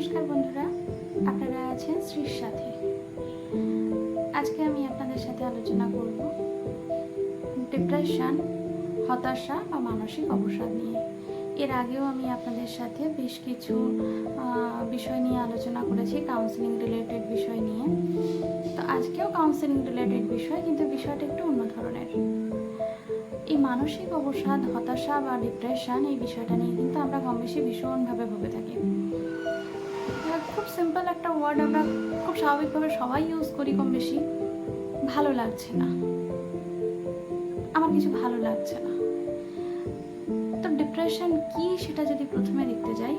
নমস্কার বন্ধুরা, আপনারা আছেন শ্রীর সাথে। আজকে আমি আপনাদের সাথে আলোচনা করব ডিপ্রেশন হতাশা বা মানসিক অবসাদ নিয়ে। এর আগেও আমি আপনাদের সাথে বেশ কিছু বিষয় নিয়ে আলোচনা করেছি কাউন্সিলিং রিলেটেড বিষয় নিয়ে। তো আজকেও কাউন্সিলিং রিলেটেড বিষয়, কিন্তু বিষয়টা একটু অন্য ধরনের। এই মানসিক অবসাদ, হতাশা বা ডিপ্রেশন এই বিষয়টা নিয়ে কিন্তু আমরা কম বেশি ভীষণভাবে ভুগে থাকি। খুব সিম্পল একটা ওয়ার্ড আমরা খুব স্বাভাবিকভাবে সবাই ইউজ করি কম বেশি। ভালো লাগছে না। আমার কিছু ভালো লাগছে না। তো ডিপ্রেশন কি সেটা যদি প্রথমে দেখতে যাই,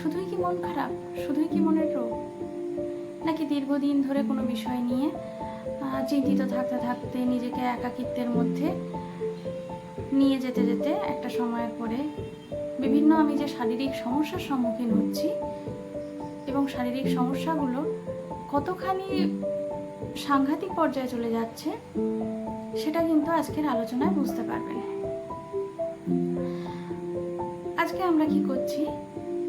শুধুই কি মন খারাপ? শুধুই কি মনের রোগ? নাকি দীর্ঘদিন ধরে কোনো বিষয় নিয়ে চিন্তিত থাকতে থাকতে নিজেকে একাকিত্বের মধ্যে নিয়ে যেতে যেতে একটা সময়ের পরে বিভিন্ন আমি যে শারীরিক সমস্যার সম্মুখীন হচ্ছি এবং শারীরিক সমস্যাগুলো কতখানি সাংঘাতিক পর্যায়ে চলে যাচ্ছে, সেটা কিন্তু আজকের আলোচনায় বুঝতে পারবেন। আজকে আমরা কি করছি?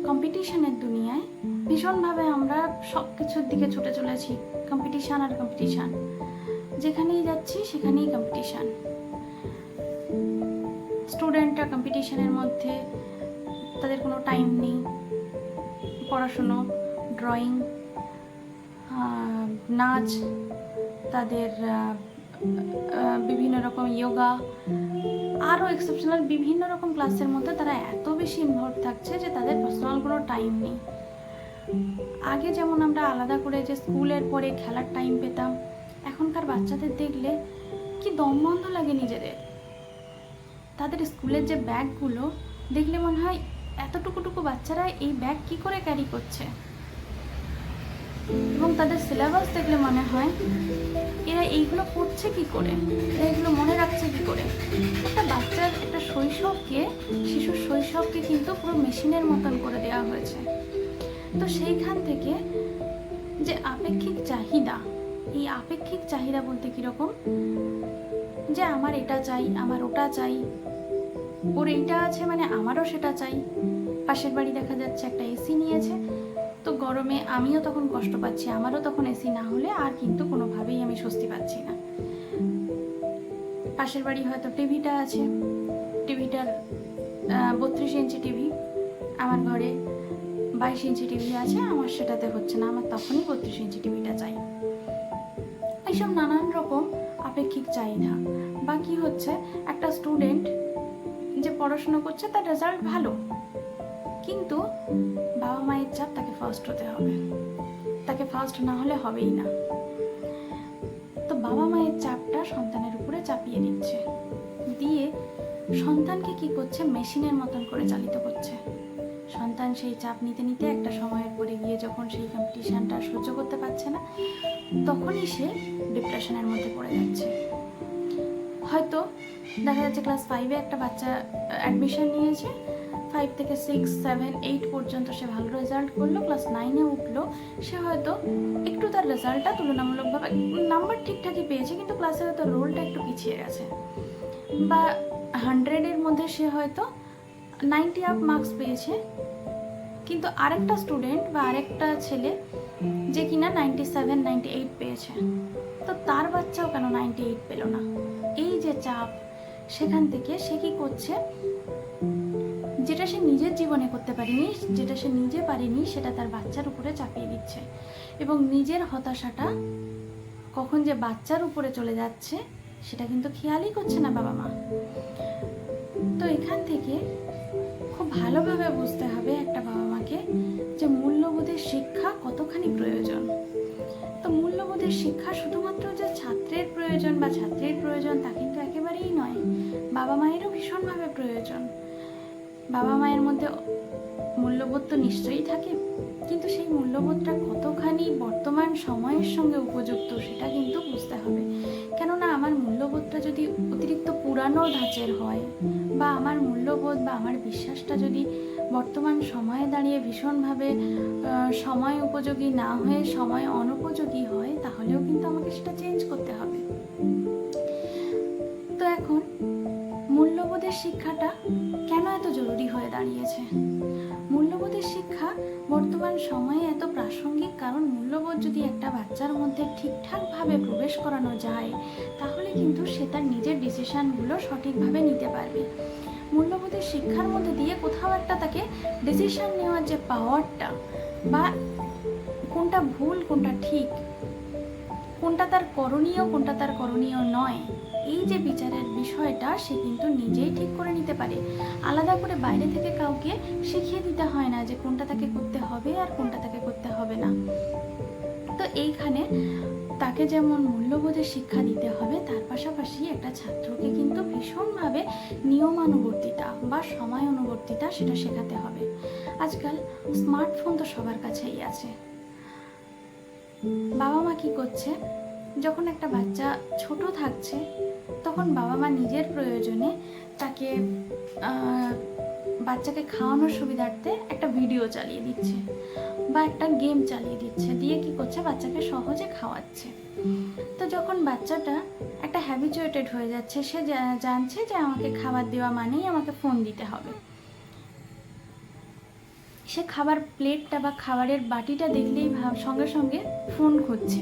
কম্পিটিশনের দুনিয়ায় ভীষণভাবে আমরা সব কিছুর দিকে ছুটে চলেছি, কম্পিটিশান আর কম্পিটিশান। যেখানেই যাচ্ছি সেখানেই কম্পিটিশান। স্টুডেন্টরা কম্পিটিশনের মধ্যে তাদের কোনো টাইম নেই। পড়াশুনো ড্রয়িং নাচ, তাদের বিভিন্ন রকম যোগা আরও এক্সেপশনাল বিভিন্ন রকম ক্লাসের মধ্যে তারা এত বেশি ইনভলভ থাকছে যে তাদের পার্সোনাল কোনো টাইম নেই। আগে যেমন আমরা আলাদা করে যে স্কুলের পরে খেলার টাইম পেতাম, এখনকার বাচ্চাদের দেখলে কি দম বন্ধ লাগে নিজেদের। তাদের স্কুলের যে ব্যাগগুলো দেখলে মনে হয় এতটুকুটুকু বাচ্চারা এই ব্যাগ কি করে ক্যারি করছে? এবং তাদের সিলেবাস দেখলে মনে হয়, এরা এইগুলো করছে কি করে? এরা এগুলো মনে রাখছে কি করে? একটা বাচ্চার একটা শৈশবকে, শিশুর শৈশবকে কিন্তু পুরো মেশিনের মতন করে দেওয়া হয়েছে। তো সেইখান থেকে যে আপেক্ষিক চাহিদা, এই আপেক্ষিক চাহিদা বলতে কীরকম? যে আমার এটা চাই, আমার ওটা চাই ওর এইটা আছে মানে আমারও সেটা চাই। পাশের বাড়ি দেখা যাচ্ছে একটা এসি নিয়েছে। তো গরমে আমিও তখন কষ্ট পাচ্ছি, আমারও তখন এসি না হলে আর কিন্তু কোনোভাবেই আমি স্বস্তি পাচ্ছি না। পাশের বাড়ি হয়তো টিভিটা আছে টিভিটার বত্রিশ ইঞ্চি টিভি, আমার ঘরে বাইশ ইঞ্চি টিভি আছে, আমার সেটাতে হচ্ছে না, আমার তখনই বত্রিশ ইঞ্চি টিভিটা চাই। এইসব নানান রকম আপেক্ষিক চাহিদা। বা কি হচ্ছে একটা স্টুডেন্ট যে পড়াশুনো করছে, তার রেজাল্ট ভালো। কিন্তু বাবা মায়ের চাপ তাকে ফার্স্ট হতে হবে। তাকে ফার্স্ট না হলে হবেই না। তো বাবা মায়ের চাপটা সন্তানের উপরে চাপিয়ে দিচ্ছে। দিয়ে সন্তানকে কি করছে? মেশিনের মতন করে চালিত করছে। সন্তান সেই চাপ নিতে নিতে একটা সময়ের পরে গিয়ে যখন সেই কম্পিটিশনটা সহ্য করতে পারছে না, তখনই সে ডিপ্রেশনের মধ্যে পড়ে যাচ্ছে। হয়তো দেখা যাচ্ছে ক্লাস ফাইভে একটা বাচ্চা অ্যাডমিশন নিয়েছে। ফাইভ থেকে সিক্স সেভেন এইট পর্যন্ত সে ভালো রেজাল্ট করল। ক্লাস নাইনে উঠল। সে হয়তো একটু তার রেজাল্টটা তুলনামূলকভাবে নাম্বার ঠিকঠাকই পেয়েছে, কিন্তু ক্লাসে হয়তো রোলটা একটু পিছিয়ে গেছে। বা হান্ড্রেডের মধ্যে সে হয়তো নাইনটি আপ মার্কস পেয়েছে। কিন্তু আরেকটা স্টুডেন্ট বা আরেকটা ছেলে যে কিনা নাইনটি সেভেন নাইনটি এইট পেয়েছে। তো তার বাচ্চাও কেন নাইনটি এইট পেল না? এই যে চাপ, সেখান থেকে সে কি করছে? যেটা সে নিজের জীবনে করতে পারেনি, যেটা সে নিজে পারেনি, সেটা তার বাচ্চার উপরে চাপিয়ে দিচ্ছে। এবং নিজের হতাশাটা কখন যে বাচ্চার উপরে চলে যাচ্ছে, সেটা কিন্তু খেয়ালই করছে না বাবা মা। তো এখান থেকে খুব ভালোভাবে বুঝতে হবে একটা বাবা মাকে যে মূল্যবোধের শিক্ষা কতখানি প্রয়োজন। মূল্যবোধের শিক্ষা শুধুমাত্র যে ছাত্রের প্রয়োজন বা ছাত্রীর প্রয়োজন তা কিন্তু একেবারেই নয়। বাবা মায়েরও ভীষণভাবে প্রয়োজন। বাবা মায়ের মধ্যে মূল্যবোধ তো নিশ্চয়ই থাকে, কিন্তু সেই মূল্যবোধটা কতখানি বর্তমান সময়ের সঙ্গে উপযুক্ত সেটা কিন্তু বুঝতে হবে। কেননা আমার মূল্যবোধটা যদি অতিরিক্ত পুরানো ধাঁচের হয়, বা আমার মূল্যবোধ বা আমার বিশ্বাসটা যদি বর্তমান সময়ে দাঁড়িয়ে ভীষণভাবে সময় উপযোগী না হয়ে সময় অনুপযোগী হয়, তাহলেও কিন্তু আমাকে সেটা চেঞ্জ করতে হবে। তো এখন মূল্যবোধের শিক্ষাটা কেন এত জরুরি হয়ে দাঁড়িয়েছে? মূল্যবোধের শিক্ষা বর্তমান সময়ে এত প্রাসঙ্গিক কারণ মূল্যবোধ যদি একটা বাচ্চার মধ্যে ঠিকঠাকভাবে প্রবেশ করানো যায়, তাহলে কিন্তু সে তার নিজের ডিসিশানগুলো সঠিকভাবে নিতে পারবে। মূল্যবোধের শিক্ষার মধ্যে দিয়ে কোথাও একটা তাকে ডিসিশান নেওয়ার যে পাওয়ারটা বা কোনটা ভুল, কোনটা ঠিক কোনটা তার করণীয়, কোনটা তার করণীয় নয়, এই যে বিচারের বিষয়টা সে কিন্তু নিজেই ঠিক করে নিতে পারে। আলাদা করে বাইরে থেকে কাউকে শিখিয়ে দিতে হয় না যে কোনটা তাকে করতে হবে আর কোনটা তাকে করতে হবে না। তো এইখানে তাকে যেমন মূল্যবোধের শিক্ষা দিতে হবে, তার পাশাপাশি একটা ছাত্রকে কিন্তু ভীষণভাবে নিয়মানুবর্তিতা বা সময় অনুবর্তিতা সেটা শেখাতে হবে। আজকাল স্মার্টফোন তো সবার কাছেই আছে। বাবা মা কি করছে? যখন একটা বাচ্চা ছোট থাকছে, তখন বাবা মা নিজের প্রয়োজনে তাকে বাচ্চাকে খাওয়ানোর সুবিধার্থে একটা ভিডিও চালিয়ে দিচ্ছে বা একটা গেম চালিয়ে দিচ্ছে, দিয়ে কি করছে? বাচ্চাকে সহজে খাওয়াচ্ছে। তো যখন বাচ্চাটা একটা হ্যাবিচুয়েটেড হয়ে যাচ্ছে, সে জানছে যে আমাকে খাবার দেওয়া মানেই আমাকে ফোন দিতে হবে। সে খাবার প্লেটটা বা খাবারের বাটিটা দেখলেই ভাব সঙ্গে সঙ্গে ফোন খুঁজছে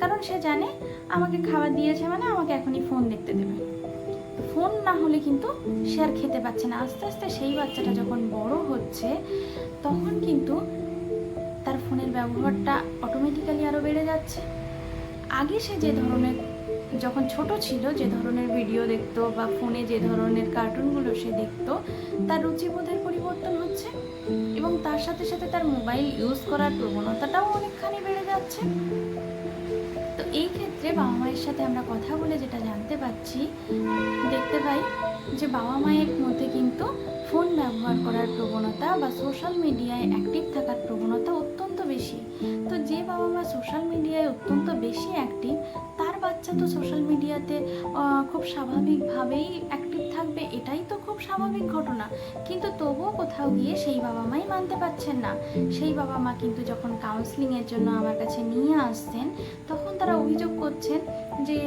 কারণ সে জানে আমাকে খাবার দিয়েছে মানে আমাকে এখনই ফোন দেখতে দেবে। ফোন না হলে কিন্তু সে আর খেতে পাচ্ছে না। আস্তে আস্তে সেই বাচ্চাটা যখন বড় হচ্ছে, তখন কিন্তু তার ফোনের ব্যবহারটা অটোমেটিক্যালি আরও বেড়ে যাচ্ছে। আগে সে যে ধরনের যখন ছোট ছিল, যে ধরনের ভিডিও দেখতো বা ফোনে যে ধরনের কার্টুনগুলো সে দেখতো, তার রুচিবোধের পরিবর্তন হচ্ছে এবং তার সাথে সাথে তার মোবাইল ইউজ করার প্রবণতাটাও অনেকখানি বেড়ে যাচ্ছে। তো এই ক্ষেত্রে বাবা মায়ের সাথে আমরা কথা বলে যেটা জানতে পাচ্ছি দেখতে পাই যে বাবা মায়ের মধ্যে কিন্তু ফোন ব্যবহার করার প্রবণতা বা সোশ্যাল মিডিয়ায় অ্যাক্টিভ থাকার প্রবণতা অত্যন্ত বেশি। তো যে বাবা মা সোশ্যাল মিডিয়ায় অত্যন্ত বেশি অ্যাক্টিভ তার বাচ্চা তো সোশ্যাল মিডিয়াতে খুব স্বাভাবিকভাবেই অ্যাক্টিভ থাকবে, এটাই তো খুব স্বাভাবিক ঘটনা। কিন্তু তবুও কোথাও গিয়ে সেই বাবা মাই মানতে পারছেন না। সেই বাবা মা কিন্তু যখন কাউন্সিলিংয়ের জন্য আমার কাছে নিয়ে আসছেন, তখন তারা অভিযোগ করছেন যে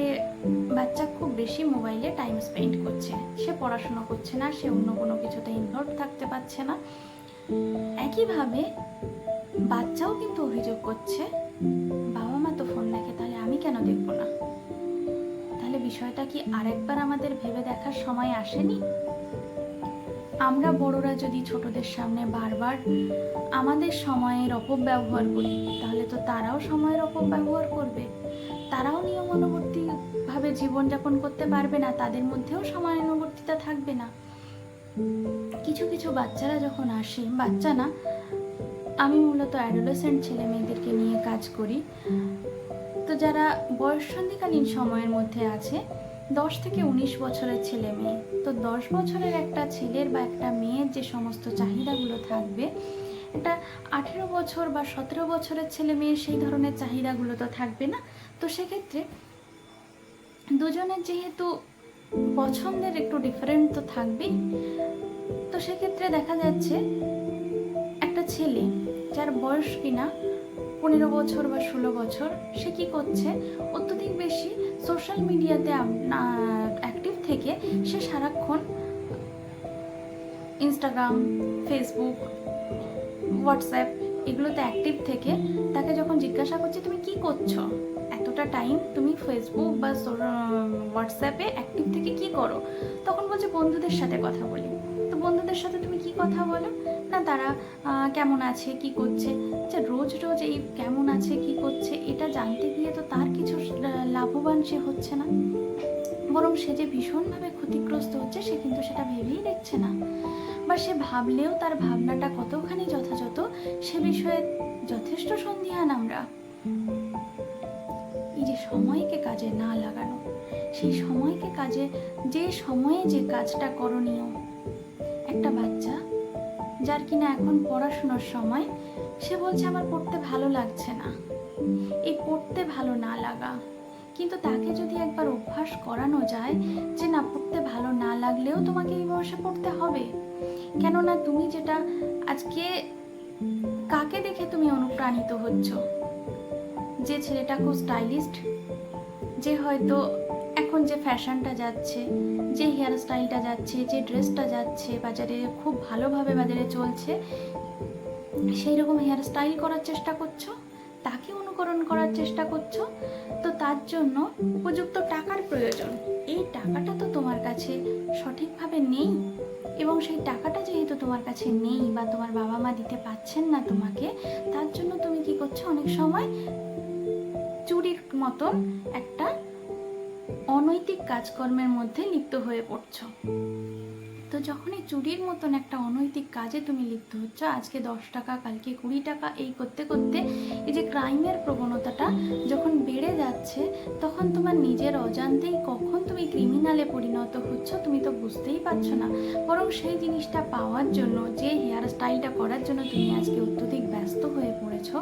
বাচ্চা খুব বেশি মোবাইলে টাইম স্পেন্ড করছে। সে পড়াশোনা করছে না, সে অন্য কোনো কিছুতে ইনভলভ থাকতে পারছে না। একইভাবে বাচ্চাও কিন্তু অভিযোগ করছে, বাবা মা তো ফোন দেখে, তাহলে আমি কেন দেখব না? বিষয়টা কি আরেকবার আমাদের ভেবে দেখার সময় আসেনি? আমরা বড়রা যদি ছোটদের সামনে বারবার আমাদের সময়ের অপব্যবহার করি, তাহলে তো তারাও সময়ের অপব্যবহার করবে। তারাও নিয়ম নিয়মানুবর্তীভাবে জীবনযাপন করতে পারবে না, তাদের মধ্যেও সময় সময়ানুবর্তিতা থাকবে না। কিছু কিছু বাচ্চারা যখন আসে, বাচ্চা না, আমি মূলত অ্যাডোলেসেন্ট ছেলে মেয়েদেরকে নিয়ে কাজ করি। তো যারা বয়ঃসন্ধিকালীন সময়ের মধ্যে আছে, দশ থেকে উনিশ বছরের ছেলে মেয়ে, তো দশ বছরের একটা ছেলের বা একটা মেয়ের যে সমস্ত চাহিদাগুলো থাকবে, একটা আঠেরো বছর বা সতেরো বছরের ছেলে মেয়ের সেই ধরনের চাহিদাগুলো তো থাকবে না। তো সেক্ষেত্রে দুজনের যেহেতু পছন্দের একটু ডিফারেন্ট তো থাকবেই, তো সেক্ষেত্রে দেখা যাচ্ছে একটা ছেলে যার বয়স কিনা পনেরো বছর বা ষোলো বছর, সে কি করছে? অত্যধিক বেশি সোশ্যাল মিডিয়াতে অ্যাক্টিভ থেকে সে সারাক্ষণ ইনস্টাগ্রাম ফেসবুক হোয়াটসঅ্যাপ এগুলোতে অ্যাক্টিভ থেকে তাকে যখন জিজ্ঞাসা করছে, তুমি কি করছ? এতটা টাইম তুমি ফেসবুক বা হোয়াটসঅ্যাপে অ্যাক্টিভ থেকে কি করো? তখন বলছে, বন্ধুদের সাথে কথা বলি। তো বন্ধুদের সাথে তুমি কি কথা বলো? না তারা কেমন আছে, কি করছে? আচ্ছা রোজ রোজ এই কেমন আছে, কি করছে, এটা জানতে গিয়ে তো তার কিছু লাভবান সে হচ্ছে না। বরং সে যে ভীষণভাবে ক্ষতিগ্রস্ত হচ্ছে, সে কিন্তু সেটা ভেবেই দেখছে না। বা সে ভাবলেও তার ভাবনাটা কতখানি যথাযথ, সে বিষয়ে যথেষ্ট সন্দিহান আমরা। এই যে সময়কে কাজে না লাগানো, সেই সময়কে কাজে, যে সময়ে যে কাজটা করণীয়, একটা বাচ্চা যার কিনা এখন পড়াশোনার সময়, সে বলছে আমার পড়তে ভালো লাগছে না। এই পড়তে ভালো না লাগা। কিন্তু তাকে যদি একবার অভ্যাস করানো যায় যে না, পড়তে ভালো না লাগলেও তোমাকে এই বয়সে পড়তে হবে। কেননা তুমি যেটা আজকে কাকে দেখে তুমি অনুপ্রাণিত হচ্ছ? যে ছেলেটা খুব স্টাইলিস্ট যে হয়তো এখন যে ফ্যাশনটা যাচ্ছে, যে হেয়ার স্টাইলটা যাচ্ছে, যে ড্রেসটা যাচ্ছে, বাজারে খুব ভালোভাবে বাজারে চলছে। সেই রকম হেয়ার স্টাইল করার চেষ্টা করছ? তাকে অনুকরণ করার চেষ্টা করছ? তো তার জন্য উপযুক্ত টাকার প্রয়োজন। এই টাকাটা তো তোমার কাছে সঠিকভাবে নেই। এবং সেই টাকাটা যেহেতু তোমার কাছে নেই বা তোমার বাবা মা দিতে পারছেন না তোমাকে, তার জন্য তুমি কি করছ? অনেক সময় চুরির মতন একটা অনৈতিক কাজকর্মের মধ্যে লিপ্ত হয়ে পড়ছো। তো যখন এই চুরির মতন একটা অনৈতিক কাজে তুমি লিপ্ত হচ্ছ, আজকে দশ টাকা, কালকে কুড়ি টাকা, এই করতে করতে এই যে ক্রাইমের প্রবণতাটা যখন বেড়ে যাচ্ছে, তখন তোমার নিজের অজান্তেই কখন তুমি ক্রিমিনালে পরিণত হচ্ছ তুমি তো বুঝতেই পারছ না। বরং সেই জিনিসটা পাওয়ার জন্য, যে হেয়ার স্টাইলটা করার জন্য তুমি আজকে অত্যধিক ব্যস্ত হয়ে পড়েছো,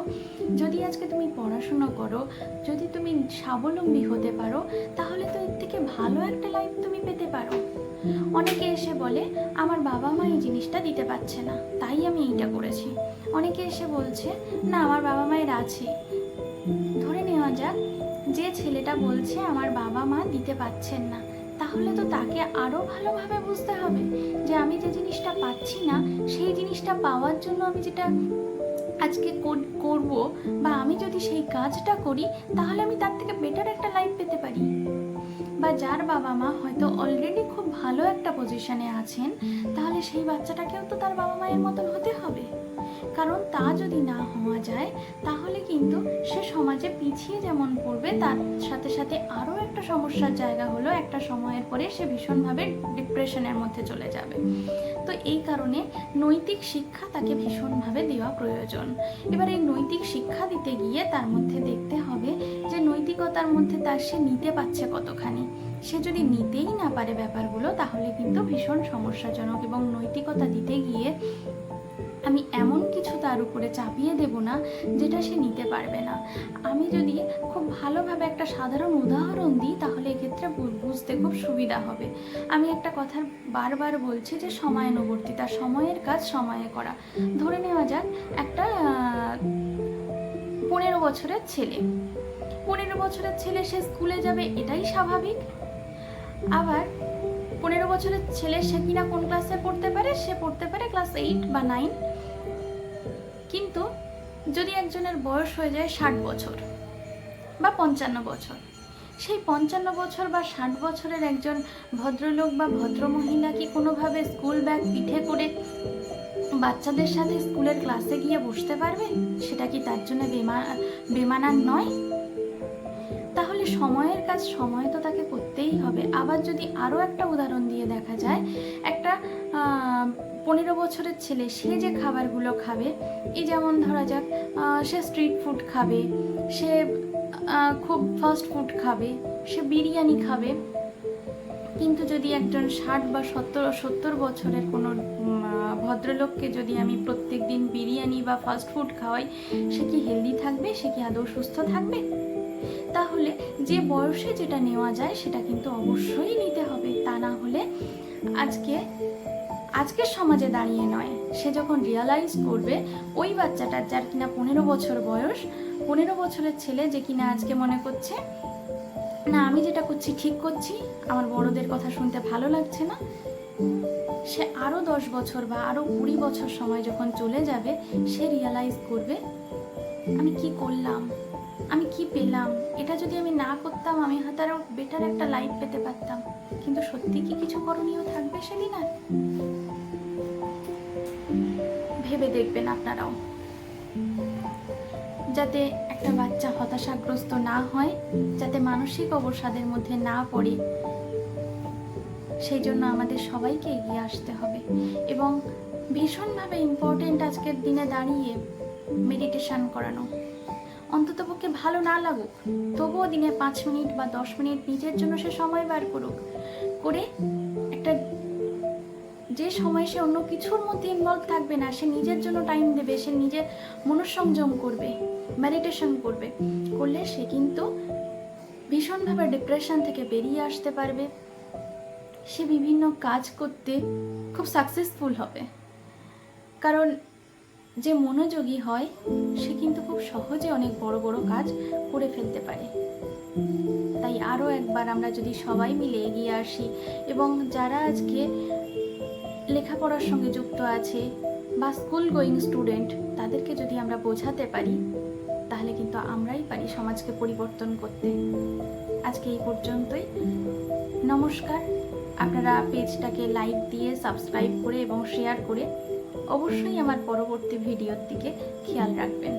যদি আজকে তুমি পড়াশুনো করো, যদি তুমি স্বাবলম্বী হতে পারো, তাহলে তো এর থেকে ভালো একটা লাইফ তুমি পেতে পারো। অনেকে এসে বলে, আমার বাবা মা এই জিনিসটা দিতে পারছে না, তাই আমি এইটা করেছি। অনেকে এসে বলছে, না, আমার বাবা মায়ের আছে। ধরে নেওয়া যাক, যে ছেলেটা বলছে, আমার বাবা মা দিতে পারছেন না। তাহলে তো তাকে আরও ভালোভাবে বুঝতে হবে যে আমি যে জিনিসটা পাচ্ছি না, সেই জিনিসটা পাওয়ার জন্য আমি যেটা আজকে কর- করব বা আমি যদি সেই কাজটা করি, তাহলে আমি তার থেকে বেটার একটা লাইফ পেতে পারি। বা যার বাবা মা হয়তো অলরেডি খুব ভালো একটা পজিশনে আছেন, তাহলে সেই বাচ্চাটাকেও তো তার বাবা মায়ের মতন হতে হবে। কারণ তা যদি না হওয়া যায়, তাহলে কিন্তু সে সমাজে পিছিয়ে যেমন পড়বে, তার সাথে সাথে আরও একটা সমস্যার জায়গা হলো, একটা সময়ের পরে সে ভীষণভাবে ডিপ্রেশনের মধ্যে চলে যাবে। তো এই কারণে নৈতিক শিক্ষা তাকে ভীষণভাবে দেওয়া প্রয়োজন। এবার এই নৈতিক শিক্ষা দিতে গিয়ে তার মধ্যে দেখতে হবে যে নৈতিকতার মধ্যে তার সে নিতে পারছে কতখানি। সে যদি নিতেই না পারে ব্যাপারগুলো, তাহলে কিন্তু ভীষণ সমস্যাজনক এবং নৈতিকতা দিতে গিয়ে আমি এমন উপরে চাপিয়ে দেব না, যেটা সে নিতে পারবে না। আমি যদি খুব ভালোভাবে একটা সাধারণ উদাহরণ দিই, তাহলে এক্ষেত্রে বুঝতে খুব সুবিধা হবে। আমি একটা কথা বারবার বলছি যে সময়ানুবর্তিতা সময়ের কাজ সময়ে করা। ধরে নেওয়া যাক, একটা পনেরো বছরের ছেলে। পনেরো বছরের ছেলে সে স্কুলে যাবে, এটাই স্বাভাবিক। আবার পনেরো বছরের ছেলে সে কিনা কোন ক্লাসে পড়তে পারে, সে পড়তে পারে ক্লাস এইট বা নাইন কিন্তু যদি একজনের বয়স হয়ে যায় ষাট বছর বা পঞ্চান্ন বছর সেই পঞ্চান্ন বছর বা ষাট বছরের একজন ভদ্রলোক বা ভদ্রমহিলা কি কোনোভাবে স্কুল ব্যাগ পিঠে করে বাচ্চাদের সাথে স্কুলের ক্লাসে গিয়ে বসতে পারবে? সেটা কি তার জন্য বেমা বেমানান নয়? তাহলে সময়ের কাজ সময় তো তাকে করতেই হবে। আবার যদি আরও একটা উদাহরণ দিয়ে দেখা যায় একটা পনেরো বছরের ছেলে, সে যে খাবারগুলো খাবে, এই যেমন ধরা যাক সে স্ট্রিট ফুড খাবে, সে খুব ফাস্ট ফুড খাবে, সে বিরিয়ানি খাবে, কিন্তু যদি একজন ষাট বা সত্তর সত্তর বছরের কোনো ভদ্রলোককে যদি আমি প্রত্যেক দিন বিরিয়ানি বা ফাস্ট ফুড খাওয়াই, সে কি হেলদি থাকবে? সে কি আদৌ সুস্থ থাকবে? তাহলে যে বয়সে যেটা নেওয়া যায়, সেটা কিন্তু অবশ্যই নিতে হবে। তা না হলে আজকে আজকের সমাজে দাঁড়িয়ে নয়। সে যখন রিয়ালাইজ করবে ওই বাচ্চাটার যার কিনা পনেরো বছর বয়স, পনেরো বছরের ছেলে যে কিনা আজকে মনে করছে, না, আমি যেটা করছি ঠিক করছি, আমার বড়দের কথা শুনতে ভালো লাগছে না। সে আরও দশ বছর বা আরও কুড়ি বছর সময় যখন চলে যাবে, সে রিয়ালাইজ করবে, আমি কি করলাম? আমি কি পেলাম? এটা যদি আমি না করতাম, আমি হয়তো আরও বেটার একটা লাইফ পেতে পারতাম। কিন্তু সত্যি কি কিছু করণীয় থাকবে সেদিন আর ভেবে দেখবেন আপনারাও। যাতে একটা বাচ্চা হতাশাগ্রস্ত না হয়, যাতে মানসিক অবসাদের মধ্যে না পড়ে, সেই জন্য আমাদের সবাইকে এগিয়ে আসতে হবে। এবং ভীষণভাবে ইম্পর্টেন্ট আজকের দিনে দাঁড়িয়ে মেডিটেশন করানো। অন্ততপক্ষে ভালো না লাগুক। তবুও দিনে পাঁচ মিনিট বা দশ মিনিট নিজের জন্য সে সময় বার করুক। করে একটা যে সময় সে অন্য কিছুর মধ্যে ইনভলভ থাকবে না, সে নিজের জন্য টাইম দেবে, সে নিজের মনঃসংযম করবে মেডিটেশন করবে। করলে সে কিন্তু ভীষণভাবে ডিপ্রেশন থেকে বেরিয়ে আসতে পারবে। সে বিভিন্ন কাজ করতে খুব সাকসেসফুল হবে। কারণ যে মনোযোগী হয়, সে কিন্তু খুব সহজে অনেক বড় বড় কাজ করে ফেলতে পারে। তাই আরও একবার আমরা যদি সবাই মিলে এগিয়ে আসি এবং যারা আজকে লেখাপড়ার সঙ্গে যুক্ত আছে বা স্কুল গোয়িং স্টুডেন্ট তাদেরকে যদি আমরা বোঝাতে পারি, তাহলে কিন্তু আমরাই পারি সমাজকে পরিবর্তন করতে। আজকে এই পর্যন্তই। নমস্কার। আপনারা পেজটাকে লাইক দিয়ে সাবস্ক্রাইব করে এবং শেয়ার করে অবশ্যই আমার পরবর্তী ভিডিওর দিকে খেয়াল রাখবেন।